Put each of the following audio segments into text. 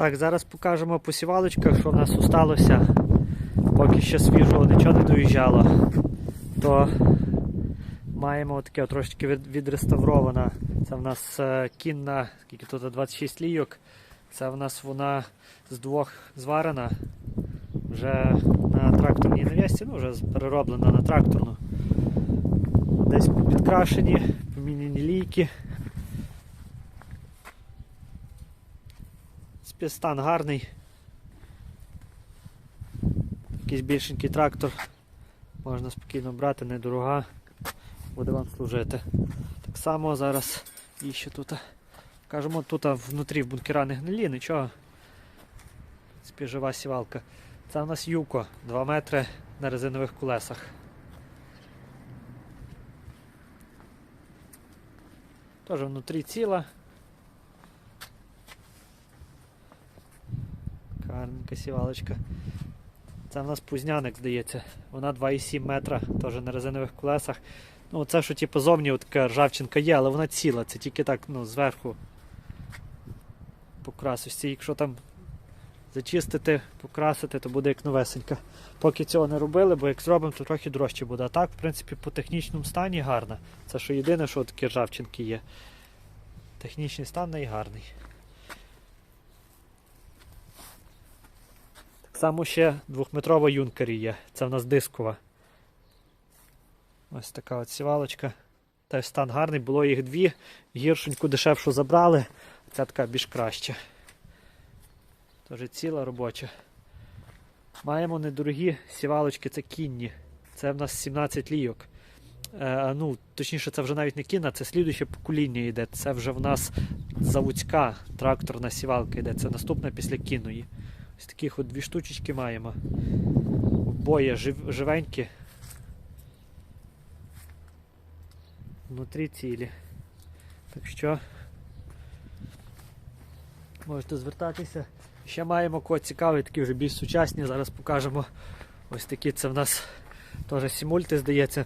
Так, зараз покажемо по сівалочках, що в нас усталося. Поки ще свіжого нічого не доїжджало. То маємо таке трошечки від, відреставрована. Це в нас е, кінна, скільки тут 26 лійок. Це в нас вона з двох зварена. Вже на тракторній навісці, ну вже перероблена на тракторну. Десь підкрашені, поміняні лійки. Спецстан гарний. Якийсь більшенький трактор. Можна спокійно брати, недорога. Буде вам служити. Так само зараз і ще тут. Кажемо, тут внутрі в бункера не гнилі, нічого. В сівалка. Це у нас юко 2 метри на резинових колесах. Теж внутрі ціла. Гарненька сівалочка. Це в нас пузняник, здається. Вона 2,7 метра, теж на резинових колесах. Ну, це що типу зовні от така ржавчинка є, але вона ціла. Це тільки так ну, зверху покрасився. Якщо там зачистити, покрасити, то буде як новесенька. Поки цього не робили, бо як зробимо, то трохи дорожче буде. А так, в принципі, по технічному стані гарна. Це що єдине, що такі ржавчинки є. Технічний стан в само ще двохметрова юнкері є. Це в нас дискова. Ось така от сівалочка. Теж стан гарний, було їх дві. Гіршеньку дешевшу забрали, ця така більш краща. Тож ціла робоча. Маємо недорогі сівалочки, це кінні. Це в нас 17 лійок. Е, ну, Точніше, це вже навіть не кінна, це слідуюче покоління йде. Це вже в нас заводська тракторна сівалка йде. Це наступна після кінної. Ось таких от дві штучечки маємо. Обоє жив, живенькі. Внутрі цілі. Так що можете звертатися. Ще маємо кого цікавий, такі вже більш сучасні. Зараз покажемо. Ось такі це в нас теж сімульти, здається.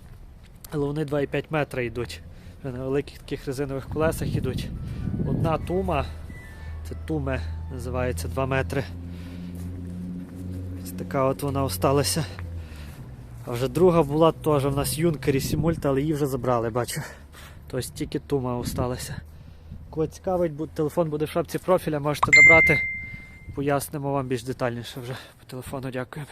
Але вони 2,5 метра йдуть. Вже на великих таких резинових колесах йдуть. Одна тума, це туме називається 2 метри. Така от вона осталася. А вже друга була теж в нас юнкері сімульта, але її вже забрали, бачу. Тобто тільки тума осталася. Кого цікавить, телефон буде в шапці профіля, можете набрати. Пояснимо вам більш детальніше вже по телефону. Дякуємо.